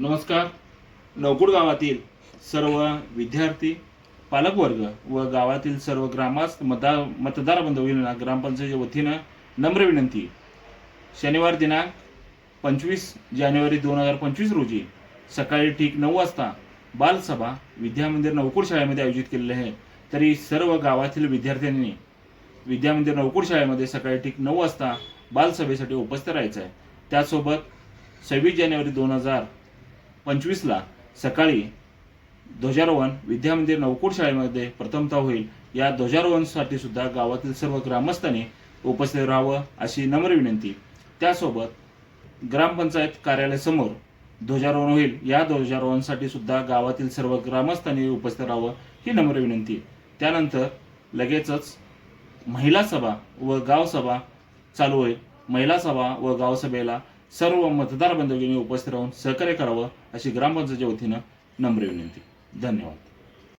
नमस्कार. नवकुड गावातील सर्व विद्यार्थी पालकवर्ग व गावातील सर्व ग्रामस्थ मतदार मतदार बांधवांना ग्रामपंचायतीच्या वतीनं नम्र विनंती. शनिवार दिनांक पंचवीस जानेवारी दोन हजार पंचवीस रोजी सकाळी ठीक नऊ वाजता बालसभा विद्यामंदिर नवकुड शाळेमध्ये आयोजित केलेली आहे. तरी सर्व गावातील विद्यार्थ्यांनी विद्यामंदिर नवकुड शाळेमध्ये सकाळी ठीक नऊ वाजता बालसभेसाठी उपस्थित राहायचं आहे. त्यासोबत सव्वीस जानेवारी दोन हजार पंचवीसला सकाळी ध्वजारोहण विद्यामंदिर नवकोट शाळेमध्ये प्रथमतः होईल. या ध्वजारोहणसाठी सुद्धा गावातील सर्व ग्रामस्थांनी उपस्थित राहावं अशी नम्र विनंती. त्यासोबत ग्रामपंचायत कार्यालयासमोर ध्वजारोहण होईल. या ध्वजारोहणसाठी सुद्धा गावातील सर्व ग्रामस्थांनी उपस्थित राहावं ही नम्र विनंती. त्यानंतर लगेचच महिला सभा व गावसभा चालू होईल. महिला सभा व गावसभेला सर्व मतदार बांधवांनी उपस्थित राहून सहकार्य करावं अशी ग्रामपंचायतच्या वतीनं नम्र विनंती. धन्यवाद.